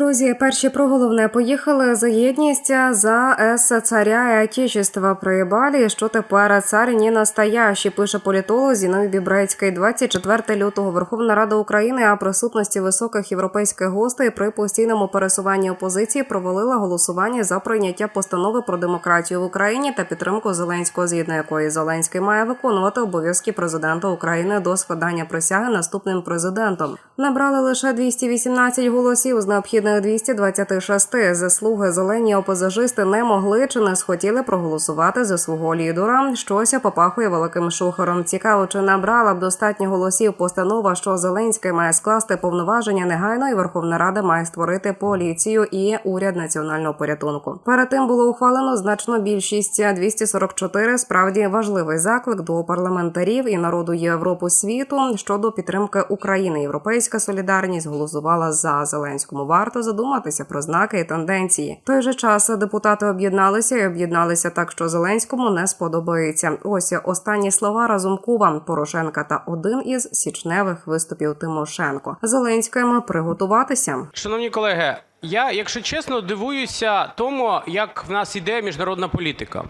Друзі, перші про головне поїхали за єдність за С царя і Отечества проїбалі, що тепер цар не настоящий, пише політолог Зіновій Бібрецький. 24 лютого Верховна Рада України о присутності високих європейських гостей при постійному пересуванні опозиції провалила голосування за прийняття постанови про демократію в Україні та підтримку Зеленського, згідно якої Зеленський має виконувати обов'язки президента України до складання присяги наступним президентом. Набрали лише 218 голосів з необхідних 226. Заслуги зелені опозажисти не могли чи не схотіли проголосувати за свого лідера. Щось попахує великим шухером. Цікаво, чи набрала б достатньо голосів постанова, що Зеленський має скласти повноваження негайно, і Верховна Рада має створити поліцію і уряд національного порятунку. Перед тим було ухвалено значно більшість 244. Справді важливий заклик до парламентарів і народу Європи світу щодо підтримки України. Європейська солідарність голосувала за Зеленському. Варто задуматися про знаки і тенденції. Той же час депутати об'єдналися і об'єдналися так, що Зеленському не сподобається. Ось останні слова Разумкова Порошенка та один із січневих виступів Тимошенко. Зеленському приготуватися. Шановні колеги, я, якщо чесно, дивуюся тому, як в нас іде міжнародна політика.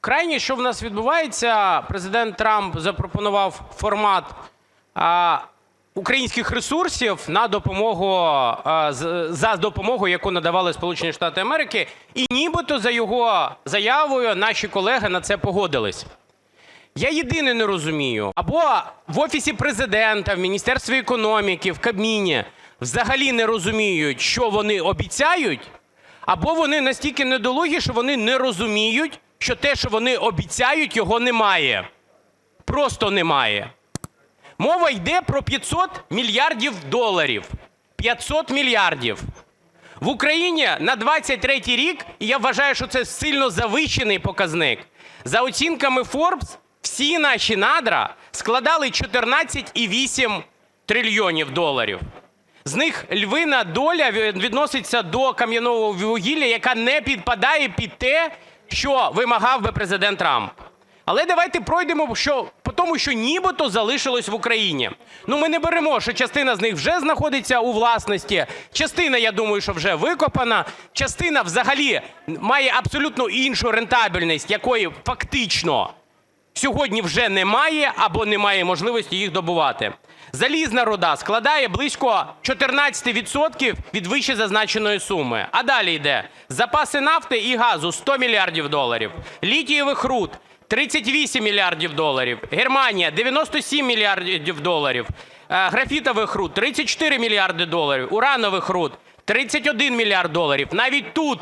Крайнє, що в нас відбувається, президент Трамп запропонував формат а, українських ресурсів на допомогу за допомогу, яку надавали Сполучені Штати Америки, і нібито за його заявою наші колеги на це погодились. Я єдине не розумію, або в Офісі президента, в Міністерстві економіки, в Кабміні взагалі не розуміють, що вони обіцяють, або вони настільки недолугі, що вони не розуміють, що те, що вони обіцяють, його немає. Просто немає. Мова йде про 500 мільярдів доларів. 500 мільярдів. В Україні на 23 рік, і я вважаю, що це сильно завищений показник, за оцінками Forbes, всі наші надра складали 14,8 трильйонів доларів. З них львина доля відноситься до кам'яного вугілля, яка не підпадає під те, що вимагав би президент Трамп. Але давайте пройдемо що, по тому, що нібито залишилось в Україні. Ну, ми не беремо, що частина з них вже знаходиться у власності, частина, я думаю, що вже викопана, частина взагалі має абсолютно іншу рентабельність, якої фактично сьогодні вже немає або немає можливості їх добувати. Залізна руда складає близько 14% від вище зазначеної суми. А далі йде запаси нафти і газу 100 мільярдів доларів, літієвих руд 38 мільярдів доларів, Германія 97 мільярдів доларів, е, графітових руд 34 мільярди доларів, уранових руд 31 мільярд доларів. Навіть тут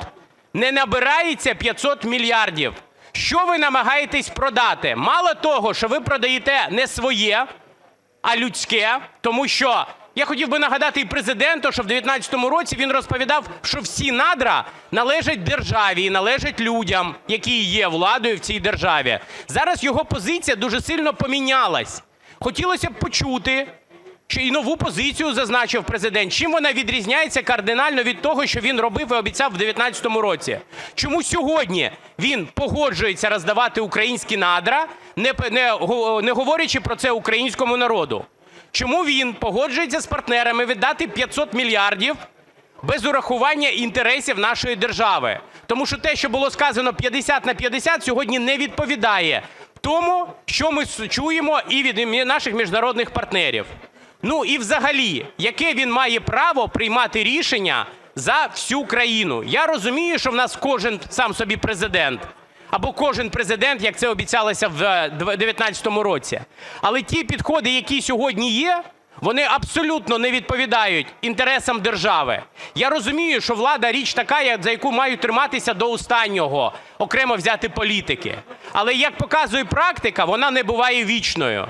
не набирається 500 мільярдів. Що ви намагаєтесь продати? Мало того, що ви продаєте не своє, а людське, тому що я хотів би нагадати і президенту, що в 2019 році він розповідав, що всі надра належать державі і належать людям, які є владою в цій державі. Зараз його позиція дуже сильно помінялась. Хотілося б почути, що і нову позицію зазначив президент. Чим вона відрізняється кардинально від того, що він робив і обіцяв в 2019 році? Чому сьогодні він погоджується роздавати українські надра, не, не, не говорячи про це українському народу? Чому він погоджується з партнерами віддати 500 мільярдів без урахування інтересів нашої держави? Тому що те, що було сказано 50 на 50, сьогодні не відповідає тому, що ми чуємо і від наших міжнародних партнерів. Ну і взагалі, яке він має право приймати рішення за всю країну? Я розумію, що в нас кожен сам собі президент, або кожен президент, як це обіцялося в 2019 році. Але ті підходи, які сьогодні є, вони абсолютно не відповідають інтересам держави. Я розумію, що влада річ така, за яку мають триматися до останнього, окремо взяти політики. Але як показує практика, вона не буває вічною.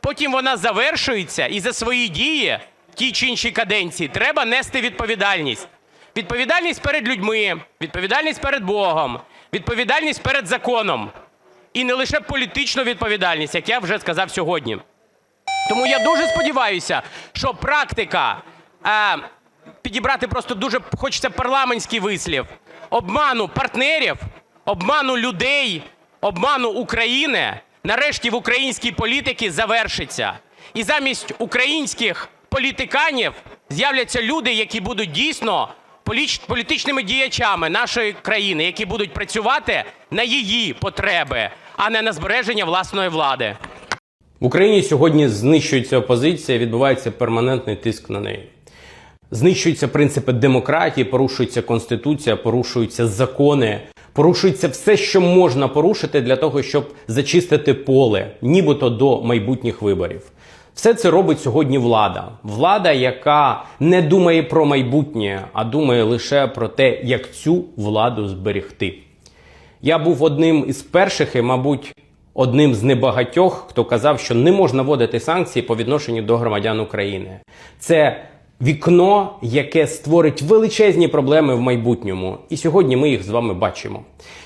Потім вона завершується, і за свої дії в тій чи іншій каденції треба нести відповідальність. Відповідальність перед людьми, відповідальність перед Богом, відповідальність перед законом. І не лише політичну відповідальність, як я вже сказав сьогодні. Тому я дуже сподіваюся, що практика е, підібрати просто дуже хочеться парламентський вислів обману партнерів, обману людей, обману України нарешті в українській політиці завершиться. І замість українських політиканів з'являться люди, які будуть дійсно політичними діячами нашої країни, які будуть працювати на її потреби, а не на збереження власної влади. В Україні сьогодні знищується опозиція, відбувається перманентний тиск на неї. Знищуються принципи демократії, порушується конституція, порушуються закони, порушується все, що можна порушити для того, щоб зачистити поле, нібито до майбутніх виборів. Все це робить сьогодні влада. Влада, яка не думає про майбутнє, а думає лише про те, як цю владу зберегти. Я був одним із перших і, мабуть, одним з небагатьох, хто казав, що не можна вводити санкції по відношенню до громадян України. Це вікно, яке створить величезні проблеми в майбутньому. І сьогодні ми їх з вами бачимо.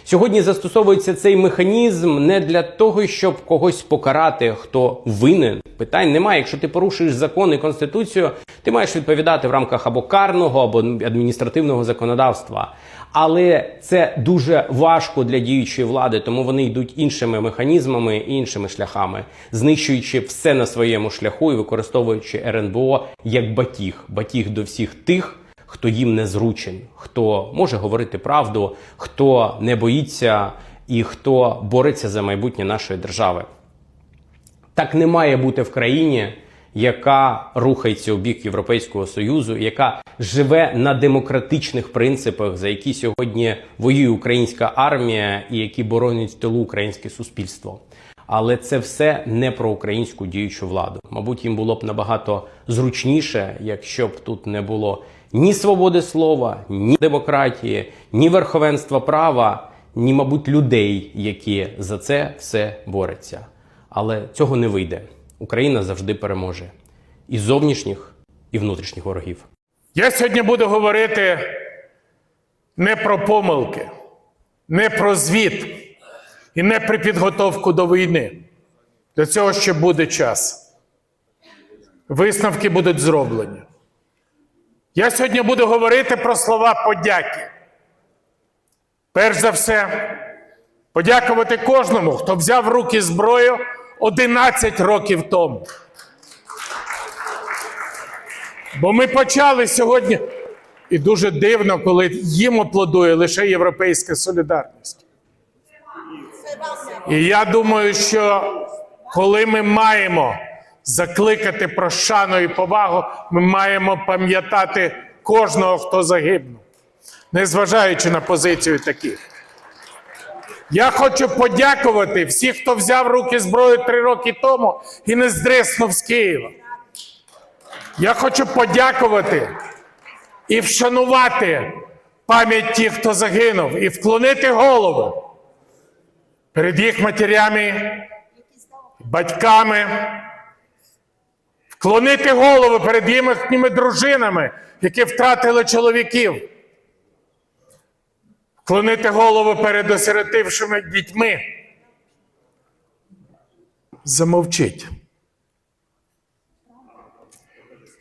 Сьогодні застосовується цей механізм не для того, щоб когось покарати, хто винен. Питань немає. Якщо ти порушуєш закон і конституцію, ти маєш відповідати в рамках або карного, або адміністративного законодавства. Але це дуже важко для діючої влади, тому вони йдуть іншими механізмами іншими шляхами, знищуючи все на своєму шляху і використовуючи РНБО як батіг, батіг до всіх тих, хто їм не зручен, хто може говорити правду, хто не боїться і хто бореться за майбутнє нашої держави. Так не має бути в країні, яка рухається у бік Європейського Союзу, яка живе на демократичних принципах, за які сьогодні воює українська армія і які боронять тилу українське суспільство. Але це все не про українську діючу владу. Мабуть, їм було б набагато зручніше, якщо б тут не було ні свободи слова, ні демократії, ні верховенства права, ні, мабуть, людей, які за це все борються. Але цього не вийде. Україна завжди переможе і зовнішніх, і внутрішніх ворогів. Я сьогодні буду говорити не про помилки, не про звіт і не про підготовку до війни. Для цього ще буде час. Висновки будуть зроблені. Я сьогодні буду говорити про слова подяки. Перш за все, подякувати кожному, хто взяв в руки зброю 11 років тому. Бо ми почали сьогодні, і дуже дивно, коли їм аплодує лише Європейська солідарність. І я думаю, що коли ми маємо закликати про шану і повагу, ми маємо пам'ятати кожного, хто загибнув, незважаючи на позицію таких. Я хочу подякувати всіх, хто взяв руки зброю три роки тому і не здриснув з Києва. Я хочу подякувати і вшанувати пам'ять тих, хто загинув, і вклонити голову перед їх матерями, батьками, вклонити голову перед їхніми дружинами, які втратили чоловіків, вклонити голову перед осиротившими дітьми. Замовчіть.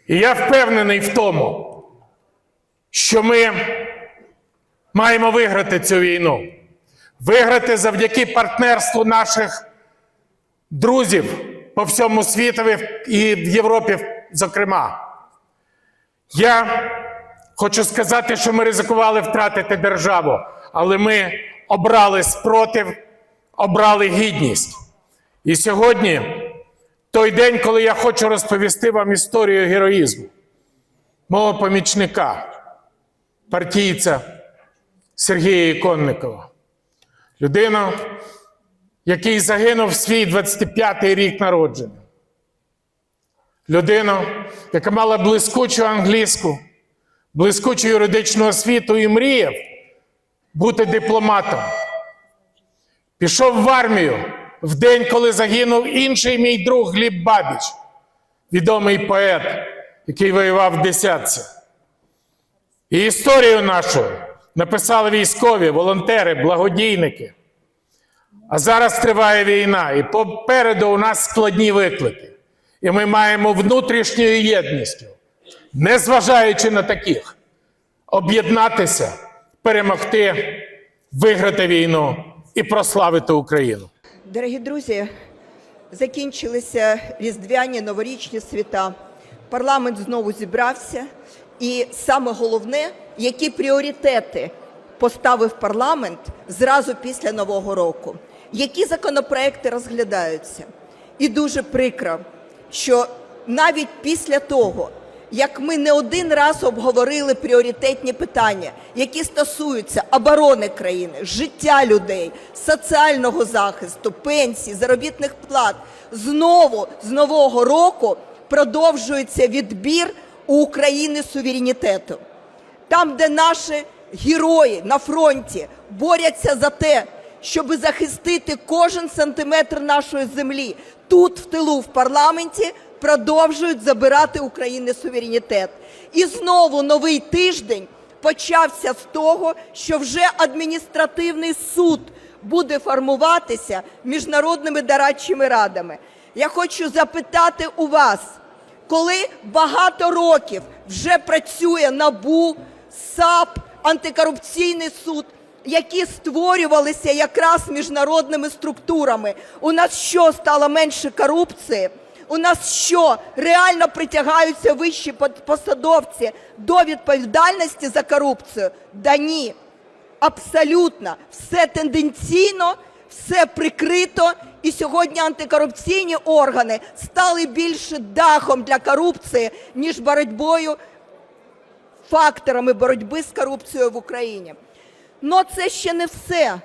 І я впевнений в тому, що ми маємо виграти цю війну. Виграти завдяки партнерству наших друзів по всьому світові і в Європі, зокрема. Я хочу сказати, що ми ризикували втратити державу, але ми обрали спротив, обрали гідність. І сьогодні той день, коли я хочу розповісти вам історію героїзму мого помічника, партійця Сергія Іконникова. Людина, який загинув в свій 25-й рік народження. Людина, яка мала блискучу англійську, блискучу юридичну освіту і мріяв бути дипломатом. Пішов в армію в день, коли загинув інший мій друг Гліб Бабіч, відомий поет, який воював в десятці. І історію нашу написали військові, волонтери, благодійники. А зараз триває війна, і попереду у нас складні виклики. І ми маємо внутрішньою єдністю, незважаючи на таких, об'єднатися, перемогти, виграти війну і прославити Україну. Дорогі друзі, закінчилися різдвяні новорічні свята. Парламент знову зібрався, І саме головне, які пріоритети поставив парламент зразу після Нового року, які законопроекти розглядаються. І дуже прикро, що навіть після того, як ми не один раз обговорили пріоритетні питання, які стосуються оборони країни, життя людей, соціального захисту, пенсій, заробітних плат, знову з нового року продовжується відбір у України суверенітету. Там, де наші герої на фронті борються за те, щоб захистити кожен сантиметр нашої землі, тут в тилу в парламенті продовжують забирати України суверенітет. І знову новий тиждень почався з того, що вже адміністративний суд буде формуватися міжнародними дорадчими радами. Я хочу запитати у вас, коли багато років вже працює НАБУ, САП, антикорупційний суд, які створювалися якраз міжнародними структурами. У нас що стало менше корупції? У нас що реально притягаються вищі посадовці до відповідальності за корупцію? Да ні. Абсолютно все тенденційно, все прикрито, і сьогодні антикорупційні органи стали більше дахом для корупції, ніж боротьбою факторами боротьби з корупцією в Україні. Но це ще не все.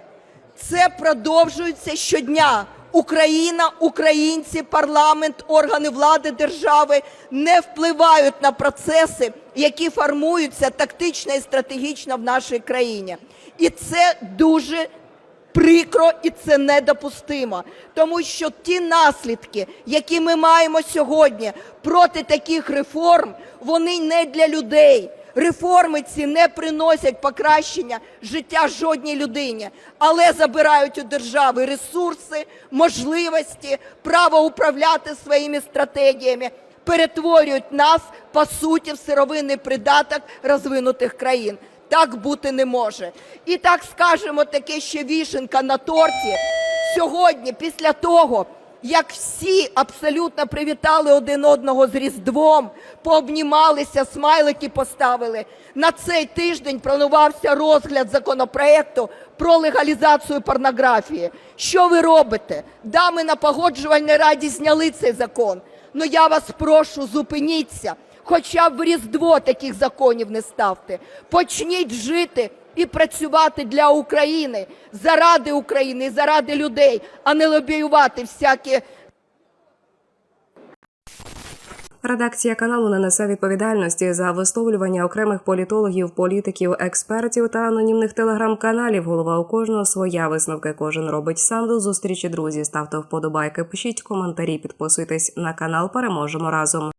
Це продовжується щодня. Україна, українці, парламент, органи влади держави не впливають на процеси, які формуються тактично і стратегічно в нашій країні. І це дуже прикро і це недопустимо. Тому що ті наслідки, які ми маємо сьогодні проти таких реформ, вони не для людей. Реформи ці не приносять покращення життя жодній людині, але забирають у держави ресурси, можливості, право управляти своїми стратегіями, перетворюють нас по суті в сировинний придаток розвинутих країн. Так бути не може. І так скажемо таке ще вішенка на торті. Сьогодні, після того, як всі абсолютно привітали один одного з Різдвом, пообнімалися, смайлики поставили. На цей тиждень планувався розгляд законопроекту про легалізацію порнографії. Що ви робите? Да, ми на погоджувальній раді зняли цей закон. Ну я вас прошу, зупиніться. Хоча б в Різдво таких законів не ставте. Почніть жити і працювати для України, заради України заради людей, а не лобіювати всякі Редакція каналу не несе відповідальності за висловлювання окремих політологів, політиків, експертів та анонімних телеграм-каналів. Голова у кожного своя висновки. Кожен робить сам до зустрічі. Друзі, ставте вподобайки, пишіть коментарі, підписуйтесь на канал. Переможемо разом.